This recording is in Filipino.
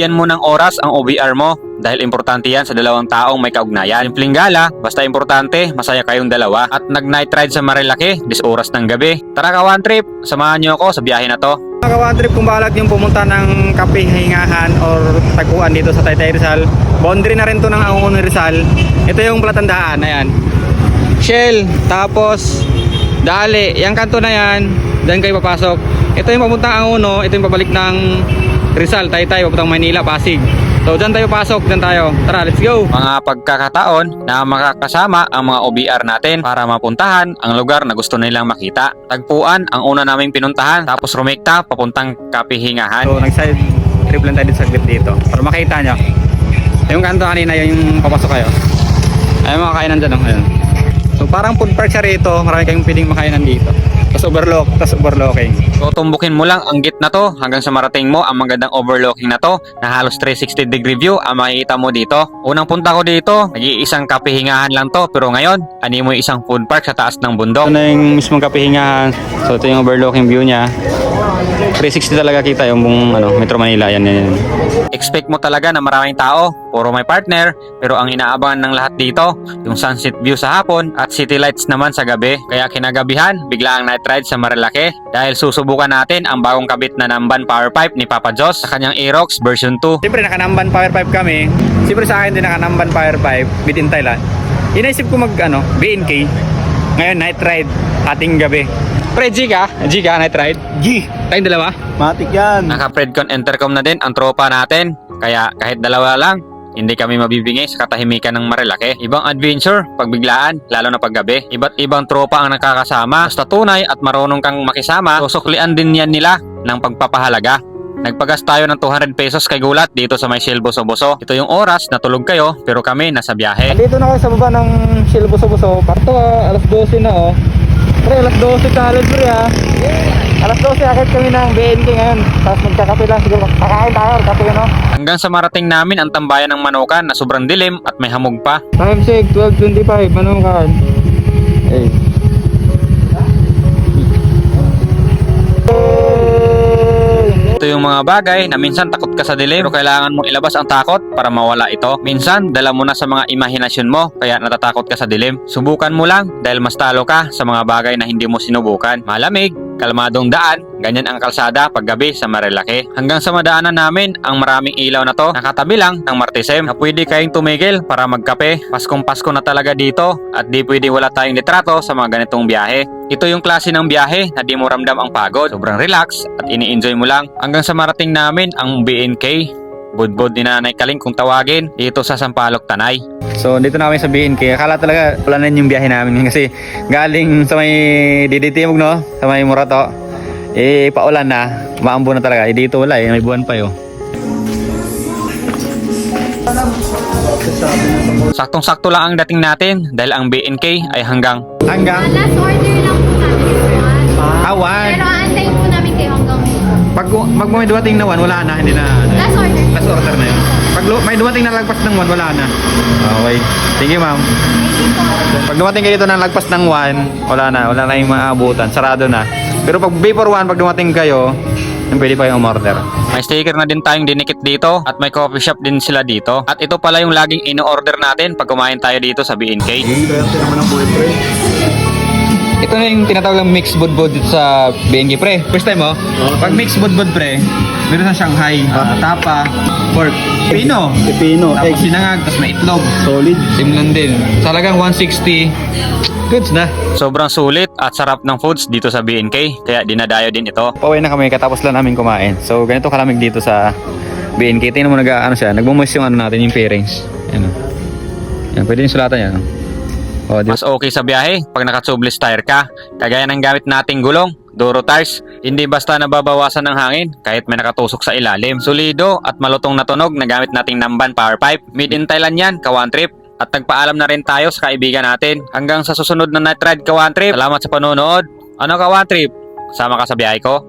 Yan mo ng oras ang OBR mo dahil importante yan sa dalawang taong may kaugnayan. Simpleng gala, basta importante, masaya kayong dalawa. At nag-night ride sa Marilaki, dis oras ng gabi. Tara ka one trip, samahan nyo ako sa biyahe na to. Mga one trip kung balag yung pumunta ng kapihingahan or taguan dito sa Taytay Rizal. Boundary na rin to ng Angono Rizal. Ito yung palatandaan, ayan. Shell, tapos Dali, yung kanto na yan, dyan kayo papasok. Ito yung papuntang Angono, ito yung pabalik ng Rizal, Taytay, papuntang Manila, Pasig. So dyan tayo pasok, dyan tayo. Tara, let's go! Mga pagkakataon na makakasama ang mga OBR natin para mapuntahan ang lugar na gusto nilang makita. Tagpuan ang una naming pinuntahan tapos rumekta papuntang kapihingahan. So nag-side trip lang tayo dito saglit dito para makita nyo. Yung kanto kanina yun yung papasok kayo. Ay mga kainan dyan. Oh. Ayun. So parang food park siya rito. Marami kayong pwedeng makainan dito. Tapos overlook, tapos overlooking. So tumbukin mo lang ang git na to hanggang sa marating mo ang magandang overlooking na to na halos 360 degree view ang makikita mo dito. Unang punta ko dito, nag-iisang kapihingahan lang to pero ngayon, ani mo isang food park sa taas ng bundok. Ito na yung mismong kapihingahan. So ito yung overlooking view niya. 360 talaga kita yung buong ano, Metro Manila. Yan, yan, yan. Expect mo talaga na maraming tao, puro may partner, pero ang inaabangan ng lahat dito, yung sunset view sa hapon at city lights naman sa gabi. Kaya kinagabihan, bigla ang night ride sa Marilake dahil susubukan natin ang bagong kabit na Namban Power Pipe ni Papa Joss sa kanyang Aerox version 2. Siyempre nakanamban power pipe kami. Siyempre sa akin din nakanamban power pipe within Thailand. Inaisip ko mag ano, BNK. Ngayon night ride ating gabi. Pre, G ka? G ka, night ride? G! Tayong dalawa? Matik yan. Naka-Predcon Intercom na din ang tropa natin, kaya kahit dalawa lang, hindi kami mabibigay sa katahimikan ng Marilake. Ibang adventure, pagbiglaan, lalo na paggabi. Iba't ibang tropa ang nakakasama. Basta tunay at marunong kang makisama, susuklian din yan nila ng pagpapahalaga. Nagpagas tayo ng 200 pesos kay Gulat dito sa may Shell Boso-Boso. Ito yung oras na tulog kayo pero kami nasa biyahe. Dito na kayo sa baba ng Shell Buso-Buso. Parto ah, alas 12 na oh. Pre, alas 12 talent pre ah. Alas 12 akit kami ng BNK ngayon. Tapos magkakape lang siguro. Kakain tayo, kape no? Hanggang sa marating namin ang tambayan ng Manukan na sobrang dilim at may hamog pa. Time check, 12.25. Anong Yung mga bagay na minsan takot ka sa dilim pero kailangan mong ilabas ang takot para mawala ito. Minsan, dala mo na sa mga imahinasyon mo kaya natatakot ka sa dilim. Subukan mo lang dahil mas talo ka sa mga bagay na hindi mo sinubukan. Malamig, kalmadong daan, ganyan ang kalsada paggabi sa Marilake. Hanggang sa madaanan namin ang maraming ilaw na to, nakatabi lang ng Martisem na pwede kayong tumigil para magkape. Paskong Pasko na talaga dito at di pwede wala tayong litrato sa mga ganitong biyahe. Ito yung klase ng biyahe na di mo ramdam ang pagod. Sobrang relax at ini-enjoy mo lang. Hanggang sa marating namin ang BNK. Budbud ni Nanay Kaling kung tawagin dito sa Sampaloc, Tanay. So, dito na kami sa BNK. Akala talaga wala na yung biyahe namin kasi galing sa may Diditimog, no? Sa may Murato. Eh, paulan na. Maambo na talaga. Eh, dito wala eh. May buwan pa yun. Saktong-sakto lang ang dating natin dahil ang BNK ay hanggang Hanggang Last order lang po namin awan. Pero aantayin po namin kayo hanggang Pag, pag may dumating na one, wala na. Hindi na. last order. Last order na yun. Pag may dumating na lagpas ng one, wala na. Okay. Thank you, ma'am. Pag dumating kayo dito ng lagpas ng one, wala na. Wala na yung maabutan. Sarado na. Pero pag before one, pag dumating kayo, yung pwede pa yung umorder. May sticker na din tayong dinikit dito at may coffee shop din sila dito. At ito pala yung laging ino-order natin pag kumain tayo dito sa BNK. Kaya naman ang buhay, pre. Ito na yung tinatawag ng mixed budbud dito sa BNG pre. First time oh. Pag mixed budbud pre, meron sa Shanghai, ah, tapa, pork, pino. Pepino, Tapos egg, sinangag, tapos may itlog. solid. Same lang din. Talagang 160. Goods na. Sobrang sulit at sarap ng foods dito sa BNK kaya dinadayo din ito. Pauwi na kami katapos lang namin kumain. So ganito kalamig dito sa BNK. Tingnan mo nag ano siya, nagmumoist yung ano natin, yung pairings. Yan oh. Yan, pwede yung sulatan yan. oh. Oh, Mas okay sa biyahe pag naka-tubeless tire ka. Kagaya ng gamit nating gulong, Duro tires, hindi basta nababawasan ng hangin kahit may nakatusok sa ilalim. Solido at malutong na tunog na gamit nating Namban Power Pipe. Made in Thailand yan, kawan trip. At nagpaalam na rin tayo sa kaibigan natin. Hanggang sa susunod na night ride kawan trip. Salamat sa panonood. Ano kawan trip? Sama ka sa biyahe ko?